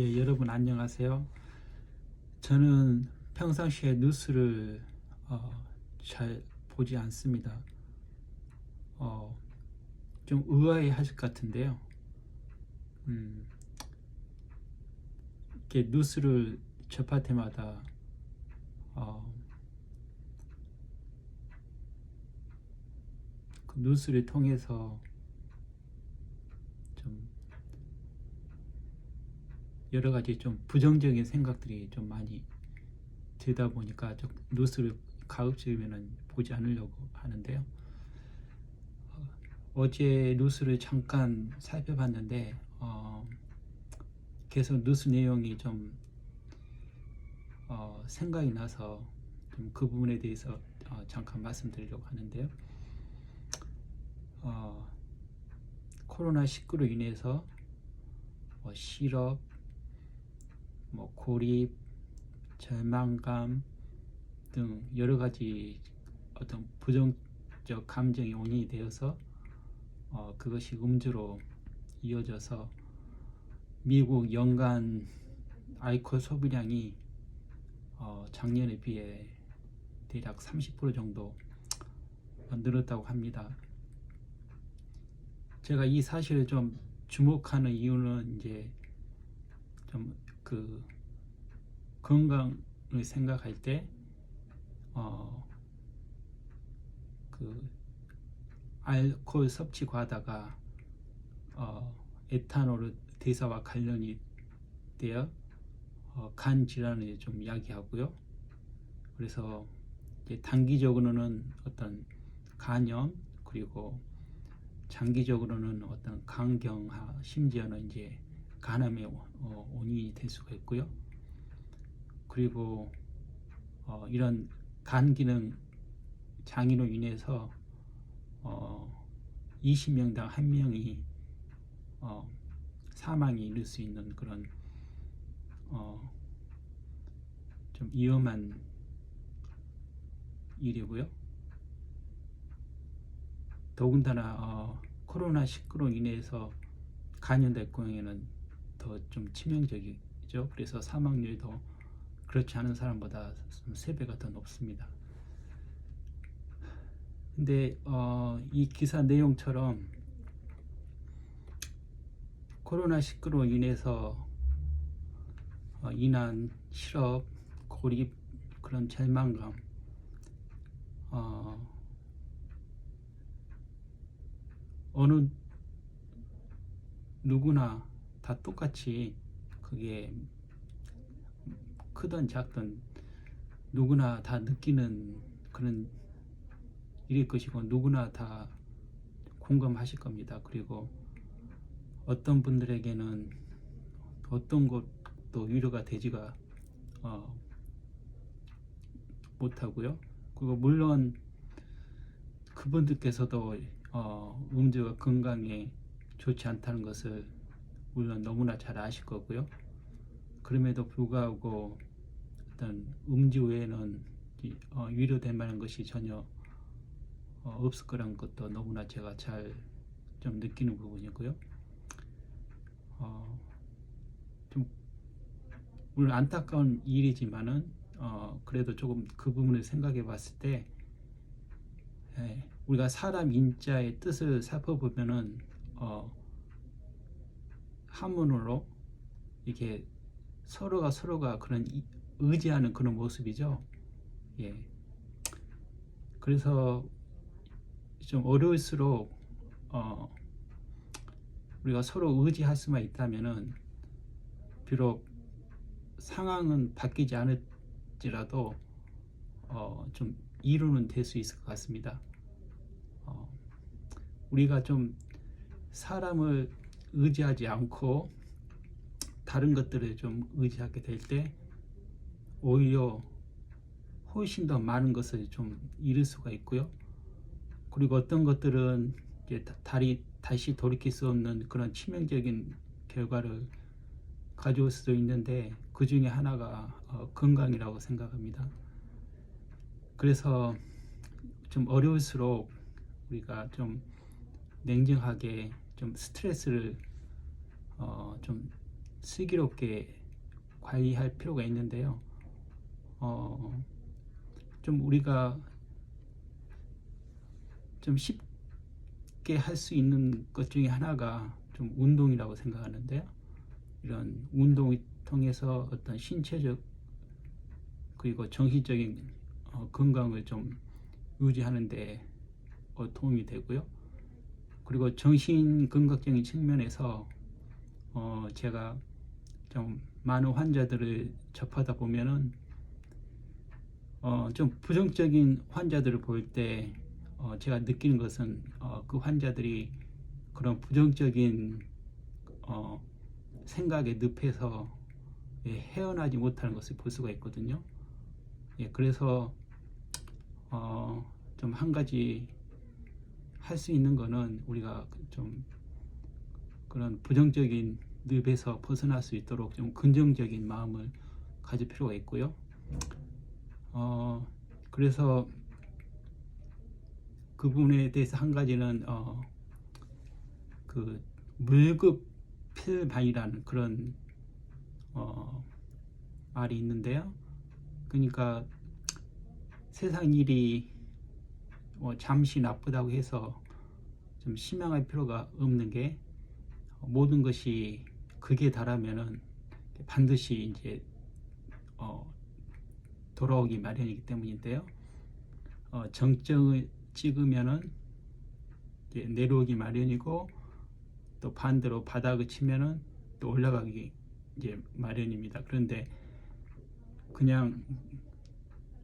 예, 여러분 안녕하세요. 저는 평상시에 뉴스를 어, 잘 보지 않습니다. 어, 좀 의아해 하실 것 같은데요. 음, 이렇게 뉴스를 접할 때마다 어, 그 뉴스를 통해서 좀 여러 가지 좀 부정적인 생각들이 좀 많이 들다 보니까 좀 뉴스를 가급적이면 보지 않으려고 하는데요. 어, 어제 뉴스를 잠깐 살펴봤는데 어, 계속 뉴스 내용이 좀 어, 생각이 나서 좀 그 부분에 대해서 어, 잠깐 말씀드리려고 하는데요. 어, 코로나 19로 인해서 뭐 실업, 뭐 고립, 절망감 등 여러 가지 어떤 부정적 감정이 원인이 되어서 어, 그것이 음주로 이어져서 미국 연간 알코올 소비량이 어, 작년에 비해 대략 30% 정도 늘었다고 합니다. 제가 이 사실을 좀 주목하는 이유는 이제 좀 그 건강을 생각할 때, 어, 그 알코올 섭취 과다가 어, 에탄올 대사와 관련이 되어 어, 간 질환을 좀 야기하고요. 그래서 단기적으로는 어떤 간염 그리고 장기적으로는 어떤 강경화 심지어는 이제 간암의 어, 원인이 될 수가 있고요. 그리고 어, 이런 간 기능 장애로 인해서 어, 20명당 한 명이 어, 사망이 이를 수 있는 그런 어, 좀 위험한 일이고요. 더군다나 어, 코로나 19로 인해서 간염될 경우에는 더 좀 치명적이죠. 그래서 사망률도 그렇지 않은 사람보다 3배가 더 높습니다. 근데 어, 이 기사 내용처럼 코로나 19로 인해서 어, 인한, 실업, 고립 그런 절망감 어, 어느 누구나 다 똑같이 그게 크든 작든 누구나 다 느끼는 그런 일일 것이고 누구나 다 공감하실 겁니다. 그리고 어떤 분들에게는 어떤 것도 위로가 되지가 어, 못하고요. 그리고 물론 그분들께서도 어, 음주가 건강에 좋지 않다는 것을 물론 너무나 잘 아실 거고요. 그럼에도 불구하고 어떤 음주 외에는 이, 어, 위로될 만한 것이 전혀 어, 없을 거라는 것도 너무나 제가 잘 좀 느끼는 부분이고요. 어, 좀 물론 안타까운 일이지만은 어, 그래도 조금 그 부분을 생각해 봤을 때 예, 우리가 사람 인자의 뜻을 살펴보면은 어, 한문으로 이렇게 서로가 서로가 그런 이- 의지하는 그런 모습이죠. 예. 그래서 좀 어려울수록 어, 우리가 서로 의지할 수만 있다면은 비록 상황은 바뀌지 않을지라도 어, 좀 이루는 될 수 있을 것 같습니다. 어, 우리가 좀 사람을 의지하지 않고 다른 것들을 좀 의지하게 될 때 오히려 훨씬 더 많은 것을 좀 잃을 수가 있고요. 그리고 어떤 것들은 이제 다- 다리 다시 돌이킬 수 없는 그런 치명적인 결과를 가져올 수도 있는데 그 중에 하나가 어, 건강이라고 생각합니다. 그래서 좀 어려울수록 우리가 좀 냉정하게 좀 스트레스를 어, 좀 슬기롭게 관리할 필요가 있는데요. 어, 좀 우리가 좀 쉽게 할 수 있는 것 중에 하나가 좀 운동이라고 생각하는데요. 이런 운동을 통해서 어떤 신체적 그리고 정신적인 어, 건강을 좀 유지하는데 어, 도움이 되고요. 그리고 정신 건강적인 측면에서 어, 제가 좀 많은 환자들을 접하다 보면은 어, 좀 부정적인 환자들을 볼때 어, 제가 느끼는 것은 어, 그 환자들이 그런 부정적인 어, 생각에 늪에서 예, 헤어나지 못하는 것을 볼 수가 있거든요. 예, 그래서 어, 좀 한 가지 할 수 있는 거는 우리가 좀 그런 부정적인 늪에서 벗어날 수 있도록 좀 긍정적인 마음을 가질 필요가 있고요. 어, 그래서 그 부분에 대해서 한 가지는 어, 그 물급 필반이라는 그런 어, 말이 있는데요. 그러니까 세상 일이 뭐 잠시 나쁘다고 해서 좀 실망할 필요가 없는 게 모든 것이 극에 달하면은 반드시 이제 어, 돌아오기 마련이기 때문인데요. 어, 정점을 찍으면은 내려오기 마련이고 또 반대로 바닥을 치면은 또 올라가기 이제 마련입니다. 그런데 그냥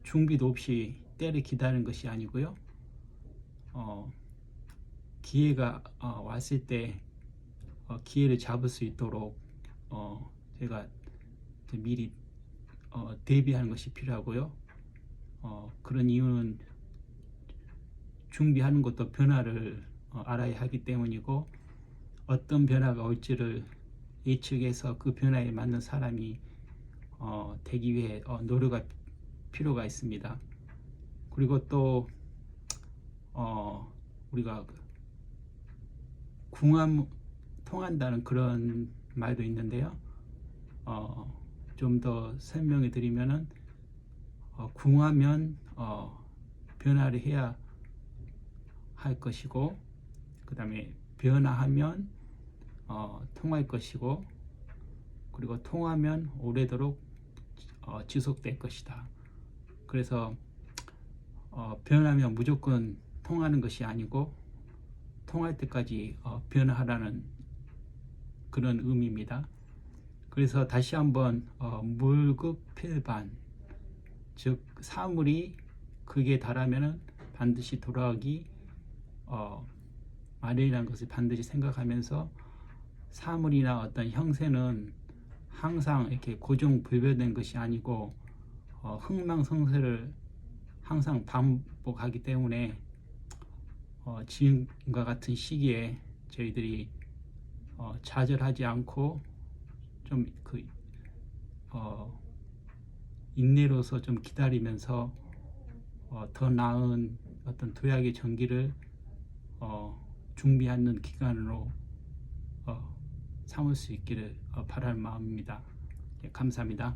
준비도 없이 때를 기다리는 것이 아니고요. 어, 기회가 어, 왔을 때 어, 기회를 잡을 수 있도록 어, 제가 미리 어, 대비하는 것이 필요하고요. 어, 그런 이유는 준비하는 것도 변화를 어, 알아야 하기 때문이고 어떤 변화가 올지를 예측해서 그 변화에 맞는 사람이 어, 되기 위해 어, 노력할 필요가 있습니다. 그리고 또 어, 우리가 그 궁합 통한다는 그런 말도 있는데요. 어, 좀 더 설명해 드리면은 어, 궁하면 어, 변화를 해야 할 것이고 그 다음에 변화하면 어, 통할 것이고 그리고 통하면 오래도록 어, 지속될 것이다. 그래서 어, 변하면 무조건 통하는 것이 아니고 통할 때까지 어, 변화하라는 그런 의미입니다. 그래서 다시 한번 어, 물급필반 즉 사물이 극에 달하면은 반드시 돌아오기 어, 마련이라는 것을 반드시 생각하면서 사물이나 어떤 형세는 항상 이렇게 고정불변된 것이 아니고 어, 흥망성쇠를 항상 반복하기 때문에 어, 지금과 같은 시기에 저희들이 어, 좌절하지 않고 좀그 어, 인내로서 좀 기다리면서 어, 더 나은 어떤 도약의 전기를 어, 준비하는 기간으로 어, 삼을 수 있기를 어, 바라는 마음입니다. 예, 감사합니다.